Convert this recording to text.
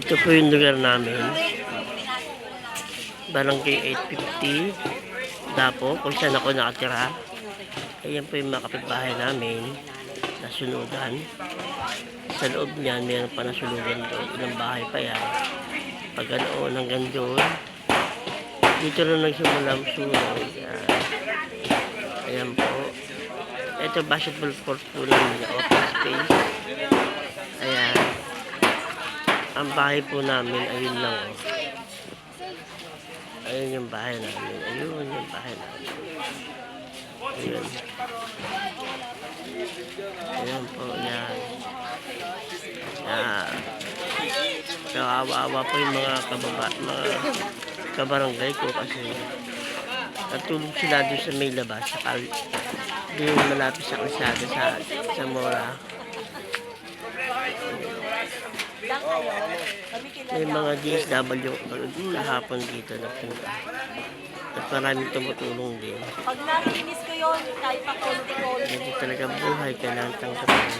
Ito po yung lugar namin. Barangay 850. Dapo, kung saan ako nakatira. Ayan po yung mga kapitbahay namin. Nasunugan. Sa loob niyan, mayroon pa nasunugan doon. Ilang bahay pa yan. Pag ganoon hanggang doon. Dito na nagsimula ang sunog. Ayan. Po. Ito basketball court po namin. Open space. Ayan. Ang bahay po namin, ayun lang. Oh. Ayun yung bahay namin. Ayun yung bahay namin. Ayun. Ayan po, yan. Yan. Kawawa po yung mga kababa, mga kabarangay ko kasi natulog sila doon sa may labas, sa kal doon malapit sa kalsada sa, sa Mora. May mga DSW kahapon dito na punta. At maraming tumutulong din. Pag narinis ko yun, kahit pa konti-konti. Hindi talaga buhay kailangan tanggapin.